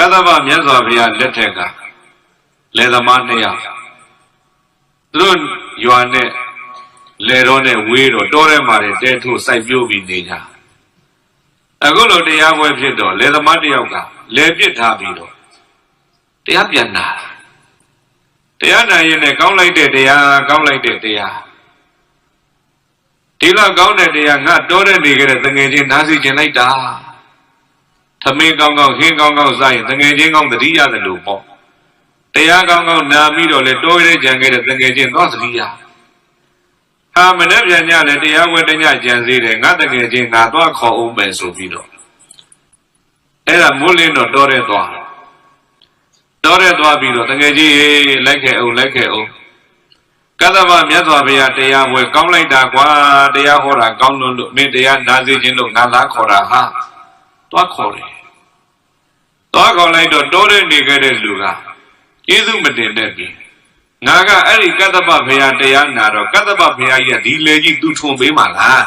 ကသဗ္ဗမြတ်စွာဘုရားလက်ထက်ကလေသမားနှစ်ယောက်သူတို့ရွာနဲ့လေတော်နဲ့ဝေးတော့တောထဲမှာတဲ့တဲထုတ်စိုက်ပျိုးပြီးနေကြအခုလိုတရားပွဲဖြစ်တော့လေသမားတစ်ယောက်ကလေပစ်ထားပြီးတော့တရားပြန်နာတရားနာရင်လည်းကောင်းလိုက်တဲ့တရားကောင်းလိုက်တဲ့တရားဒီလောက်ကောင်းတဲ့တရားငါတောထဲနေကြတဲ့တငယ်ချင်းနားစီကျင်လိုက်တာ သမင်းကောင်းကောင်းခင်းကောင်းကောင်းစားရင်တငယ်ချင်းကောင်းတတိရတယ်လို့ပေါ့တရားကောင်းကောင်းနာပြီးတော့လေတိုးရဲကြံခဲ့တဲ့တငယ်ချင်းတော့သတိရဟာမနေ့ပြန်ညလည်းတရားဝဲတညကြံစေတယ်ငါတငယ်ချင်းငါတော့ခေါ်အောင်မယ်ဆိုပြီးတော့အဲ့ဒါမိုးလင်းတော့တောရဲသွားတောရဲသွားပြီးတော့တငယ်ချင်းလိုက်ခဲ့အောင်လိုက်ခဲ့အောင်ကသဗ္ဗမြတ်စွာဘုရားတရားဝဲကောင်းလိုက်တာကွာတရားဟောတာကောင်းလို့လို့မင်းတရားနာစေခြင်းလို့ငါလားခေါ်တာဟာ သွားခေါ်တယ်သွားခေါ်လိုက်တော့တိုးရဲနေခဲ့တဲ့လူကကျေးဇူးမတင်တဲ့ပြီငါကအဲ့ဒီကတ္တပဘုရားတရားနာတော့ကတ္တပဘုရားကြီးကဒီလေကြီးသူထုံပေးမှာလား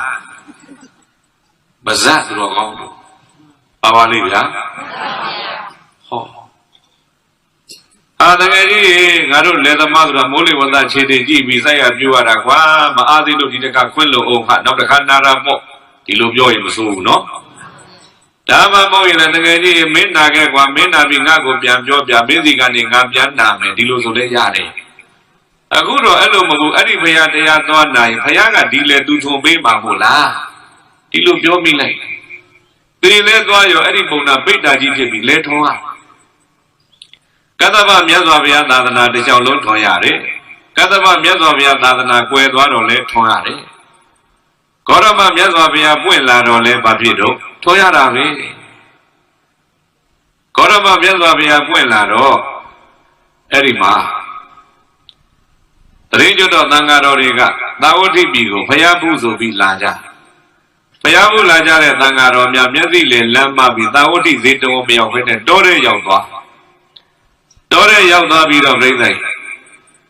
မဇတ်သူတော်ကောင်းလို့ပါပါလိမ့်ဗျာဟောအာတကယ်ကြီးငါတို့လက်သမားဆိုတာမိုးလေဝသခြေတွေကြည့်ပြီးစိုက်ရပြရတာကွာမအားသေးလို့ဒီတခါခွင့်လို့အောင်ဟာနောက်တစ်ခါနာရာမို့ဒီလိုပြောရင်မဆိုးဘူးနော် ဒါမှမဟုတ်ရင်လည်းတကယ်ကြီးမင်းနာခဲ့ကွာမင်းနာပြီးငါ့ကိုပြန်ပြောပြမင်းစီကနေငါပြန်နာမယ်ဒီလိုဆိုလဲရတယ်အခုတော့အဲ့လိုမဟုတ်အဲ့ဒီဘုရားတရားသွားနိုင်ဘုရားကဒီလေသူထုံပေးမှာမို့လားဒီလိုပြောမိလိုက်ဒီလဲသွားရောအဲ့ဒီပုံနာပိဋ္ဌာကြီးဖြစ်ပြီးလဲထုံးရကတ္တဗမြတ်စွာဘုရားသာသနာတစ်လျှောက်လုံးထွန်ရတယ်ကတ္တဗမြတ်စွာဘုရားသာသနာကွယ်သွားတော့လဲထွန်ရတယ်ဂေါရမမြတ်စွာဘုရားပွင့်လာတော့လဲဘာဖြစ်တော့ ထွန်ရတာပဲဂေါရမမြတ်စွာဘုရားပွင့်လာတော့အဲ့ဒီမှာတရင်ကျွတ်တော်သံဃာတော်တွေကသာဝတိပြည်ကိုဘုရားပူဆိုပြီးလာကြဘုရားပူလာကြတဲ့သံဃာတော်များမျက်စိလေလမ်းမပြီးသာဝတိဇေတဝမရောက်ဘဲနဲ့တောထဲရောက်သွားတောထဲရောက်သွားပြီးတော့ပြိဿ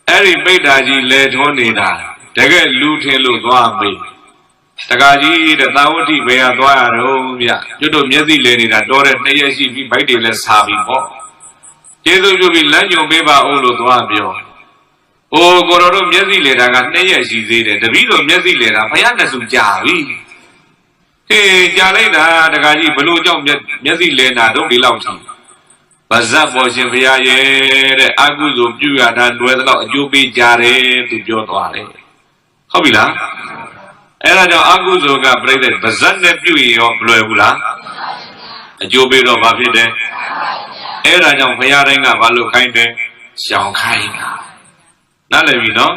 အဲ့ဒီပိဋ္ဌာကြီးလေထွန်းနေတာတကယ်လူထင်လို့သွားမေး တကာကြီးတဲ့သာဝတိဘယ်ဟာသွားရတော့ဗျကျွတ်တို့မျက်စိလေနေတာတောထဲနှစ်ရက်ရှိပြီးဗိုက်တွေလည်းစားပြီးပေါ့ကျေးဇူးပြုပြီးလမ်းညွန်ပေးပါအောင်လို့သွားပြော။အိုးကိုတော်တို့မျက်စိလေတာကနှစ်ရက်ရှိသေးတယ်တပည့်တော်မျက်စိလေတာဘုရားနဲ့စုကြာပြီ။ဟေးကြာလိုက်တာတကာကြီးဘလို့ကြောင့်မျက်မျက်စိလေတာတို့ဒီလောက်ထိဗဇတ်ပေါ်ရှင်ဘုရားရဲ့တဲ့အကုသိုလ်ပြုရတာတွယ်တော့အကျိုးပေးကြတယ်သူပြောသွားတယ်။ဟုတ်ပြီလား။ အဲ့ဒါကြောင့်အကုသိုလ်ကပြိဿဗဇတ်နဲ့ပြုရင်ရောမလွယ်ဘူးလား။အကျိုးပေးတော့ဘာဖြစ်တယ်။အဲ့ဒါကြောင့်ဘုရားတိုင်းကဘာလို့ခိုင်းတယ်။ရှောင်ခိုင်းတာ။နားလည်ပြီနော်